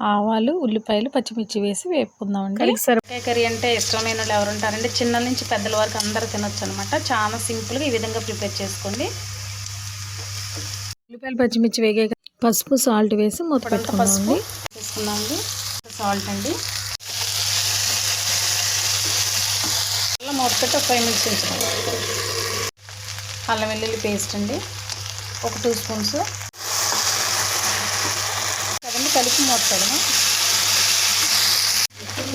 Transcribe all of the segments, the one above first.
ఆవాలు ఉల్లిపాయలు పచ్చిమిర్చి వేసి వేపుకుందామండి. కలిసరికాయ కర్రీ అంటే ఇష్టమైన వాళ్ళు ఎవరు ఉంటారండి చిన్నల నుంచి పెద్దల వరకు అందరూ తినొచ్చు అనమాట చాలా సింపుల్గా ఈ విధంగా ప్రిపేర్ చేసుకోండి. ఉల్లిపాయలు పచ్చిమిర్చి వేగే పసుపు సాల్ట్ వేసి మూత పసుపు వేసుకున్నామండి సాల్ట్ అండి. అలా మూత పెట్టి ఒక ఫైవ్ మినిట్స్ ఉంచాలి అల్లం వెల్లుల్లి పేస్ట్ అండి. ఒక టూ స్పూన్స్ కలిపి మూత పెడదాం.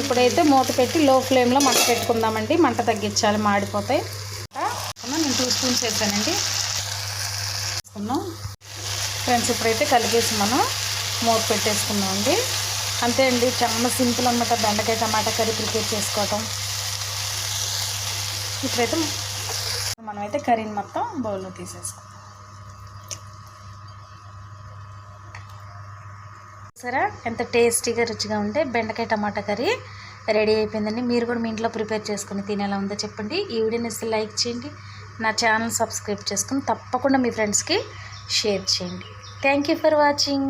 ఇప్పుడైతే మూత పెట్టి లో ఫ్లేమ్లో మంట పెట్టుకుందామండి. మంట తగ్గించాలి మాడిపోతాయి నేను టూ స్పూన్స్ వేసానండి. ఫ్రెండ్స్ ఇప్పుడైతే కలిపేసి మనం మూత పెట్టేసుకుందామండి. అంతే అండి చాలా సింపుల్ అన్నమాట బెండకాయ టమాటా కర్రీ ప్రిపేర్ చేసుకోవటం. ఇప్పుడైతే మనమైతే కర్రీని మొత్తం బౌల్లో తీసేసుకుందాం. సరే ఎంత టేస్టీగా రుచిగా ఉంటే బెండకాయ టమాటా కర్రీ రెడీ అయిపోయిందండి. మీరు కూడా మీ ఇంట్లో ప్రిపేర్ చేసుకుని తినేలా ఉందో చెప్పండి. ఈ వీడియోని ఇస్తే లైక్ చేయండి. నా ఛానల్ సబ్స్క్రైబ్ చేసుకుని తప్పకుండా మీ ఫ్రెండ్స్కి షేర్ చేయండి. Thank you for watching.